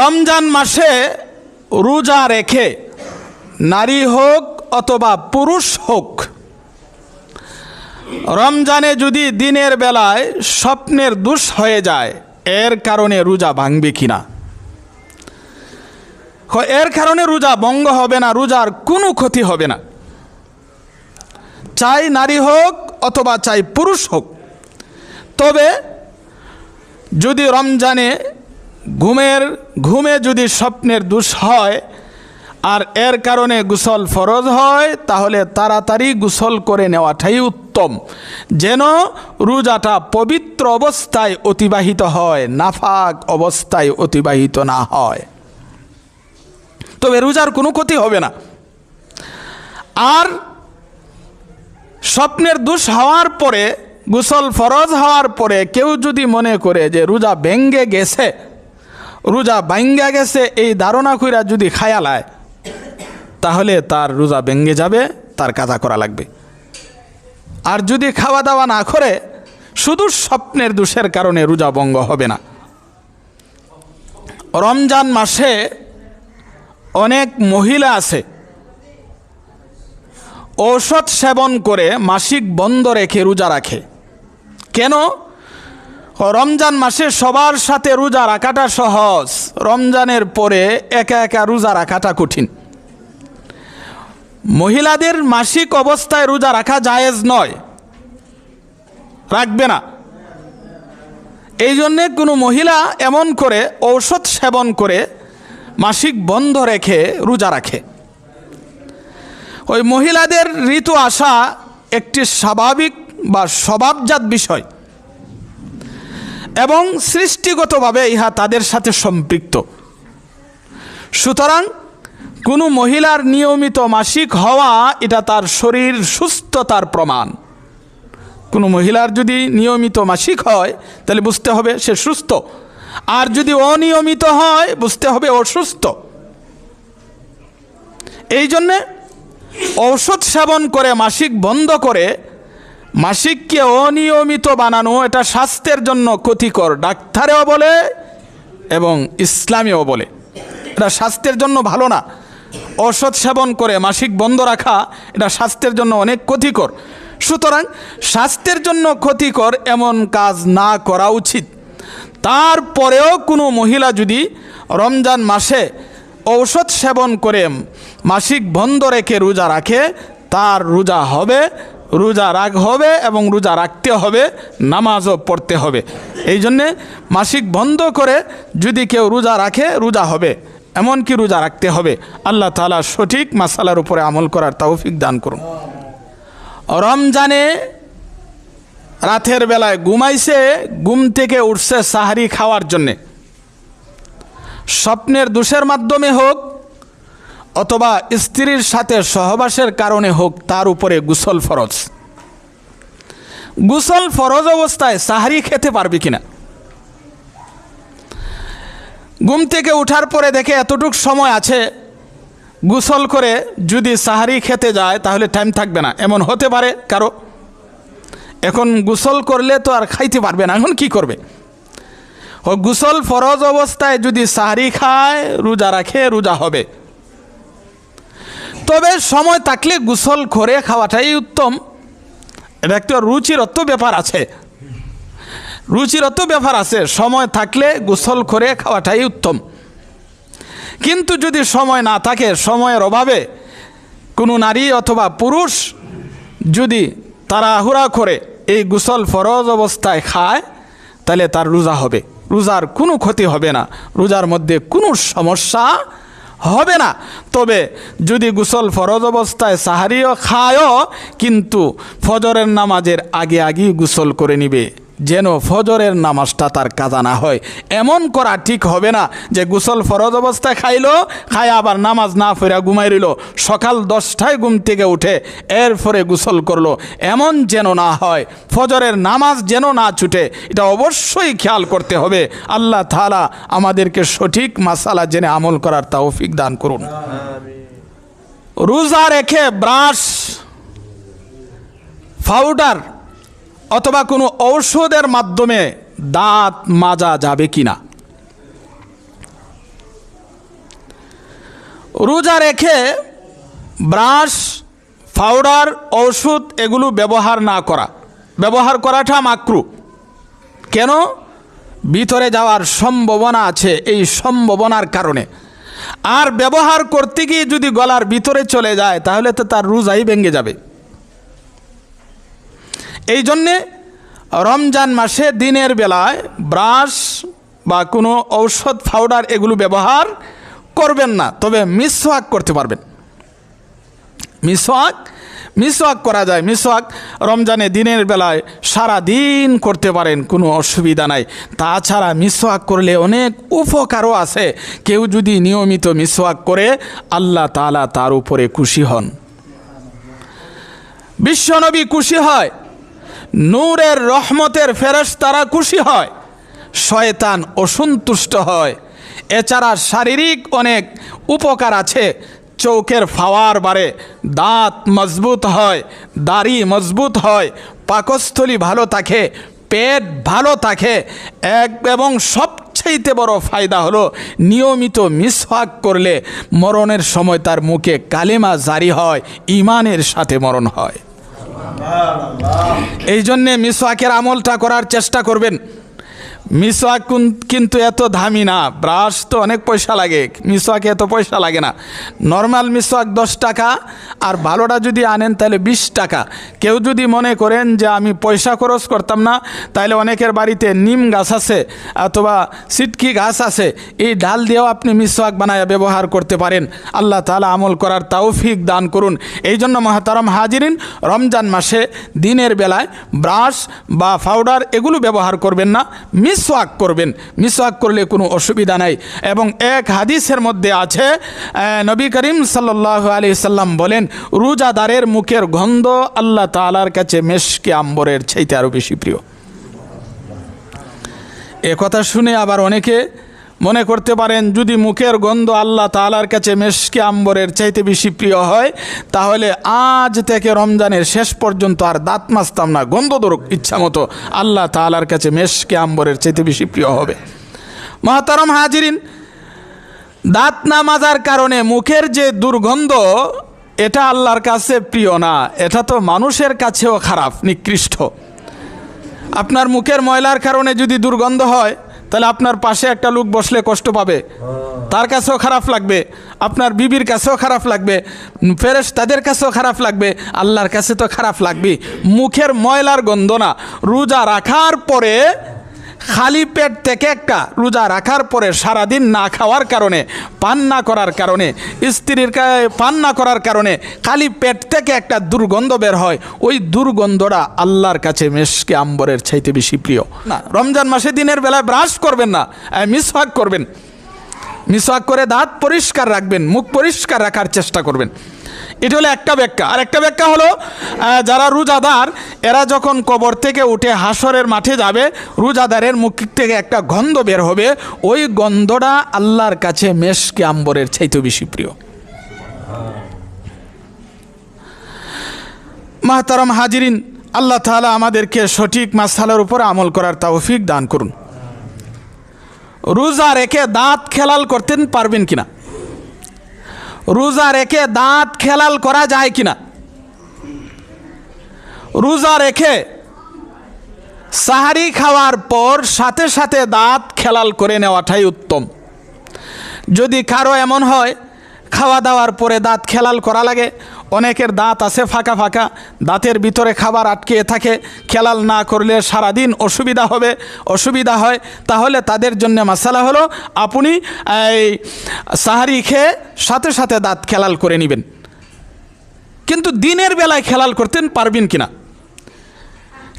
রমজান মাসে রোজা রেখে নারী হোক অথবা পুরুষ হোক, রমজানে যদি দিনের বেলায় স্বপ্নের দুষ হয়ে যায়, এর কারণে রোজা ভাঙবে কিনা? এর কারণে রোজা ভঙ্গ হবে না, রোজার কোনো ক্ষতি হবে না। চাই নারী হোক অথবা চাই পুরুষ হোক, তবে যদি রমজানে ঘুমের, ঘুমে যদি স্বপ্নের দোষ হয় আর এর কারণে গোসল ফরজ হয়, তাহলে তাড়াতাড়ি গোসল করে নেওয়াটাই উত্তম। যেন রোজাটা পবিত্র অবস্থায় অতিবাহিত হয়, নাফাক অবস্থায় অতিবাহিত না হয়। তবে রোজার কোনো ক্ষতি হবে না। আর স্বপ্নের দোষ হওয়ার পরে, গোসল ফরজ হওয়ার পরে কেউ যদি মনে করে যে রোজা ভেঙ্গে গেছে রোজা ভাঙ্গা গেছে, এই ধারণা কইরা যদি খায়ালায় তাহলে তার রোজা ভেঙ্গে যাবে, তার কাজা করা লাগবে। আর যদি খাওয়া দাওয়া না করে, শুধু স্বপ্নের দোষের কারণে রোজা ভঙ্গ হবে না। রমজান মাসে অনেক মহিলা আছে, ঔষধ সেবন করে মাসিক বন্ধ রেখে রোজা রাখে। কেন? রমজান মাসে সবার সাথে রোজা রাখাটা সহজ। রমজানের পরে একা একা রোজা রাখাটা কঠিন। মহিলাদের মাসিক অবস্থায় রোজা রাখা জায়েজ নয়। রাখবে না। এই জন্যে কোনো মহিলা এমন করে ঔষধ সেবন করে মাসিক বন্ধ রেখে রোজা রাখে। ওই মহিলাদের ঋতু আসা একটি স্বাভাবিক বা স্বভাবজাত বিষয়। এবং সৃষ্টিগতভাবে ইহা তাদের সাথে সম্পৃক্ত। সুতরাং কোনো মহিলার নিয়মিত মাসিক হওয়া এটা তার শরীর সুস্থতার প্রমাণ। কোনো মহিলার যদি নিয়মিত মাসিক হয়, তাহলে বুঝতে হবে সে সুস্থ। আর যদি অনিয়মিত হয়, বুঝতে হবে অসুস্থ এই জন্যে ঔষধ সেবন করে মাসিক বন্ধ করে মাসিককে অনিয়মিত বানানো এটা স্বাস্থ্যের জন্য ক্ষতিকর। ডাক্তারেও বলে এবং ইসলামেও বলে। এটা স্বাস্থ্যের জন্য ভালো না। ঔষধ সেবন করে মাসিক বন্ধ রাখা এটা স্বাস্থ্যের জন্য অনেক ক্ষতিকর। সুতরাং স্বাস্থ্যের জন্য ক্ষতিকর এমন কাজ না করা উচিত। তারপরেও কোনো মহিলা যদি রমজান মাসে ঔষধ সেবন করে মাসিক বন্ধ রেখে রোজা রাখে, তার রোজা হবে রোজা রাগ হবে এবং রোজা রাখতে হবে, নামাজও পড়তে হবে। এই জন্যে মাসিক বন্ধ করে যদি কেউ রোজা রাখে, রোজা হবে। এমনকি রোজা রাখতে হবে। আল্লাহ তালা সঠিক মাসালার উপরে আমল করার তৌফিক দান করুন। রমজানে রাতের বেলায় ঘুমাইছে, ঘুম থেকে উঠছে সাহারি খাওয়ার জন্যে। স্বপ্নের দোষের মাধ্যমে হোক অথবা স্ত্রীর সাথে সহবাসের কারণে হোক, তার উপরে গুসল ফরজ। গুসল ফরজ অবস্থায় সাহারি খেতে পারবে কিনা? ঘুম থেকে উঠার পরে দেখে এতটুক সময় আছে, গুসল করে যদি সাহারি খেতে যায়, তাহলে টাইম থাকবে না। এমন হতে পারে কারও? এখন গুসল করলে তো আর খাইতে পারবে না, এখন কি করবে? ও গুসল ফরজ অবস্থায় যদি সাহারি খায়, রোজা রাখে, রোজা হবে। তবে সময় থাকলে গুসল করে খাওয়াটাই উত্তম। এটা একটা রুচিরত্ব ব্যাপার আছে। রুচিরত্ব ব্যাপার আছে, সময় থাকলে গোসল করে খাওয়াটাই উত্তম। কিন্তু যদি সময় না থাকে, সময়ের অভাবে কোনো নারী অথবা পুরুষ যদি তারা তাড়াহুড়া করে এই গোসল ফরজ অবস্থায় খায়, তাহলে তার রোজা হবে। রোজার কোনো ক্ষতি হবে না। রোজার মধ্যে কোনো সমস্যা হবে না। তবে যদি গোসল ফরজ অবস্থায় সাহারিও খায়ও, কিন্তু ফজরের নামাজের আগে আগেই গোসল করে নিবে। যেন ফজরের নামাজটা তার কাজা না হয়। এমন করা ঠিক হবে না যে গোসল ফরজ অবস্থায় খাইলো, খায় আবার নামাজ না ফেরা ঘুমাই রইল। সকাল দশটায় ঘুম থেকে উঠে এরপরে গোসল করল। এমন যেন না হয়, ফজরের নামাজ যেন না ছুটে, এটা অবশ্যই খেয়াল করতে হবে। আল্লাহ তালা আমাদেরকে সঠিক মাসালা জেনে আমল করার তৌফিক দান করুন। রোজা রেখে ব্রাশ, পাউডার অথবা কোনো ঔষধের মাধ্যমে দাঁত মাজা যাবে কি না রোজা রেখে ব্রাশ, পাউডার, ঔষধ এগুলো ব্যবহার না করা। ব্যবহার করাটা মাকরু। কেন? ভিতরে যাওয়ার সম্ভাবনা আছে এই সম্ভাবনার কারণে। আর ব্যবহার করতে গিয়ে যদি গলার ভিতরে চলে যায়, তাহলে তো তার রোজাই ভেঙে যাবে। এই জন্যে রমজান মাসে দিনের বেলায় ব্রাশ বা কোনো ঔষধ পাউডার এগুলো ব্যবহার করবেন না, তবে মিসওয়াক করতে পারবেন। মিসওয়াক মিসওয়াক করা যায়। মিসওয়াক রমজানে দিনের বেলায় সারা দিন করতে পারেন, কোনো অসুবিধা নাই। তাছাড়া মিসওয়াক করলে অনেক উপকারও আছে। কেউ যদি নিয়মিত মিসওয়াক করে, আল্লাহ তাআলা তার উপরে খুশি হন। বিশ্বনবী খুশি হয়। নূরের রহমতের ফেরস তারা খুশি হয়, শয়তান অসন্তুষ্ট হয়। এছাড়া শারীরিক অনেক উপকার আছে, চৌকের ফাওয়ার বাড়ে দাঁত মজবুত হয়, দাড়ি মজবুত হয়, পাকস্থলী ভালো থাকে, পেট ভালো থাকে। এক এবং সবচেয়েতে বড় ফায়দা হলো নিয়মিত মিসওয়াক করলে মরণের সময় তার মুখে কালেমা জারি হয় ইমানের সাথে মরণ হয়। এই জন্যে মিসওয়াকের আমলটা করার চেষ্টা করবেন। মিসওয়াক কিন্তু এত দামি না। ব্রাশ তো অনেক পয়সা লাগে। মিসওয়াকে এত পয়সা লাগে না। নর্মাল মিসওয়াক দশ টাকা, আর ভালোটা যদি আনেন তাহলে বিশ টাকা। কেউ যদি মনে করেন যে আমি পয়সা খরচ করতাম না, তাহলে অনেকের বাড়িতে নিম গাছ আছে, অথবা সিটকি গাছ আছে। এই ডাল দিয়েও আপনি মিসওয়াক বানায় ব্যবহার করতে পারেন। আল্লাহ তালা আমল করার তাওফিক দান করুন। এই জন্য মহাতারম হাজিরিন, রমজান মাসে দিনের বেলায় ব্রাশ বা পাউডার এগুলো ব্যবহার করবেন না। মিসওয়াক করবেন। মিসওয়াক করলে কোনো অসুবিধা নাই। এবং এক হাদিসের মধ্যে আছে নবী করিম সাল্লাহ আলি সাল্লাম বলেন, রোজাদারের মুখের গন্ধ আল্লাহ তালার কাছে মেশকে আম্বরের চাইতে আরও বেশি প্রিয়। এ কথা শুনে আবার অনেকে মনে করতে পারেন, যদি মুখের গন্ধ আল্লাহ তালার কাছে মেশকে আম্বরের চাইতে বেশি প্রিয় হয়, তাহলে আজ থেকে রমজানের শেষ পর্যন্ত আর দাঁত মাজতাম না, গন্ধ দরুক ইচ্ছা মতো আল্লাহ তালার কাছে মেশকে আম্বরের চাইতে বেশি প্রিয় হবে। মহাতারম হাজিরিন, দাঁত না মাজার কারণে মুখের যে দুর্গন্ধ, এটা আল্লাহর কাছে প্রিয় না, এটা তো মানুষের কাছেও খারাপ, নিকৃষ্ট। আপনার মুখের ময়লার কারণে যদি দুর্গন্ধ হয় তাহলে আপনার পাশে একটা লোক বসলে কষ্ট পাবে। তার কাছেও খারাপ লাগবে, আপনার বিবির কাছেও খারাপ লাগবে ফেরেস তাদের কাছেও খারাপ লাগবে, আল্লাহর কাছে তো খারাপ লাগবে মুখের ময়লার গন্ধ না, রোজা রাখার পরে খালি পেট থেকে একটা রোজা রাখার পরে সারাদিন না খাওয়ার কারণে, পান না করার কারণে, স্ত্রীর পান না করার কারণে খালি পেট থেকে একটা দুর্গন্ধ বের হয়। ওই দুর্গন্ধটা আল্লাহর কাছে মেশকে আম্বরের চাইতে বেশি প্রিয়। না, রমজান মাসে দিনের বেলায় ব্রাশ করবেন না মিসওয়াক করবেন। মিসওয়াক করে দাঁত পরিষ্কার রাখবেন, মুখ পরিষ্কার রাখার চেষ্টা করবেন। এটা হলো একটা ব্যাখ্যা। আর একটা ব্যাখ্যা হলো যারা রোজাদার, এরা যখন কবর থেকে উঠে হাসরের মাঠে যাবে, রোজাদারের মুখ থেকে একটা গন্ধ বের হবে। ওই গন্ধটা আল্লাহর কাছে মেশকে আম্বরের চাইতে বেশি প্রিয়। মাহতারাম হাজিরিন, আল্লাহ তাআলা আমাদেরকে সঠিক মাসালার উপর আমল করার তাওফিক দান করুন। রোজা রেখে দাঁত খেলাল করতেন পারবেন কিনা? রোজা রেখে দাঁত খেলাল করা যায় কি না রোজা রেখে সাহারি খাওয়ার পর সাথে সাথে দাঁত খেলাল করে নেওয়াটাই উত্তম। যদি কারও এমন হয়, খাওয়া দাওয়ার পরে দাঁত খেলাল করা লাগে। অনেকের দাঁত আছে ফাঁকা ফাঁকা, দাঁতের ভিতরে খাবার আটকে থাকে, খেলাল না করলে সারাদিন অসুবিধা হবে, অসুবিধা হয়। তাহলে তাদের জন্য মশালা হলো, আপনি এই সাহারি খেয়ে সাথে সাথে দাঁত খেলাল করে নেবেন। কিন্তু দিনের বেলায় খেলাল করতেন পারবেন কিনা?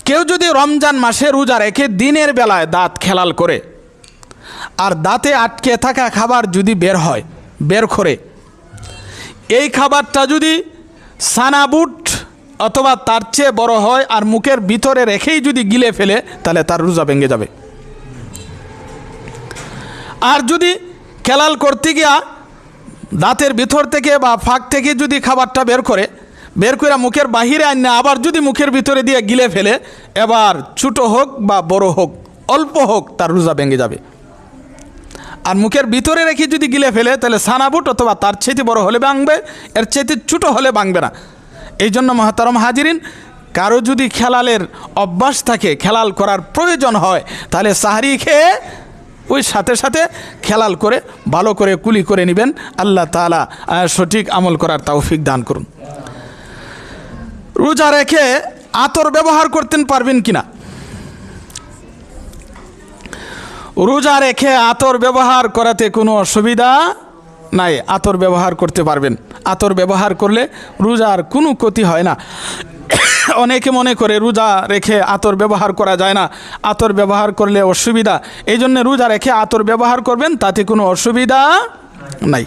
কেউ যদি রমজান মাসে রোজা রেখে দিনের বেলায় দাঁত খেলাল করে, আর দাঁতে আটকে থাকা খাবার যদি বের হয়, বের করে, এই খাবারটা যদি সানাবুট অথবা তার চেয়ে বড় হয় আর মুখের ভিতরে রেখেই যদি গিলে ফেলে, তাহলে তার রোজা ভেঙে যাবে। আর যদি খেলাল করতে গিয়া দাঁতের ভিতর থেকে বা ফাঁক থেকে যদি খাবারটা বের করে বের করে মুখের বাহিরে আনে আবার যদি মুখের ভিতরে দিয়ে গিলে ফেলে, এবার ছোটো হোক বা বড় হোক, অল্প হোক তার রোজা ভেঙে যাবে। আর মুখের ভিতরে রেখে যদি গিলে ফেলে, তাহলে সানাবুট অথবা তার চেয়ে বড় হলে ভাঙবে, এর চেয়ে ছোটো হলে ভাঙবে না। এই জন্য মহাতারম হাজিরিন, কারও যদি খেলালের অভ্যাস থাকে, খেলাল করার প্রয়োজন হয়, তাহলে সাহারি খেয়ে ওই সাথে সাথে খেলাল করে, ভালো করে কুলি করে নেবেন। আল্লাহ তালা সঠিক আমল করার তৌফিক দান করুন। রোজা রেখে আতর ব্যবহার করতেন পারবেন কিনা? রোজা রেখে আতর ব্যবহার করাতে কোনো অসুবিধা নাই। আতর ব্যবহার করতে পারবেন। আতর ব্যবহার করলে রোজার কোনো ক্ষতি হয় না। অনেকে মনে করে রোজা রেখে আতর ব্যবহার করা যায় না। আতর ব্যবহার করলে অসুবিধা। এই জন্য রোজা রেখে আতর ব্যবহার করবেন, তাতে কোনো অসুবিধা নাই।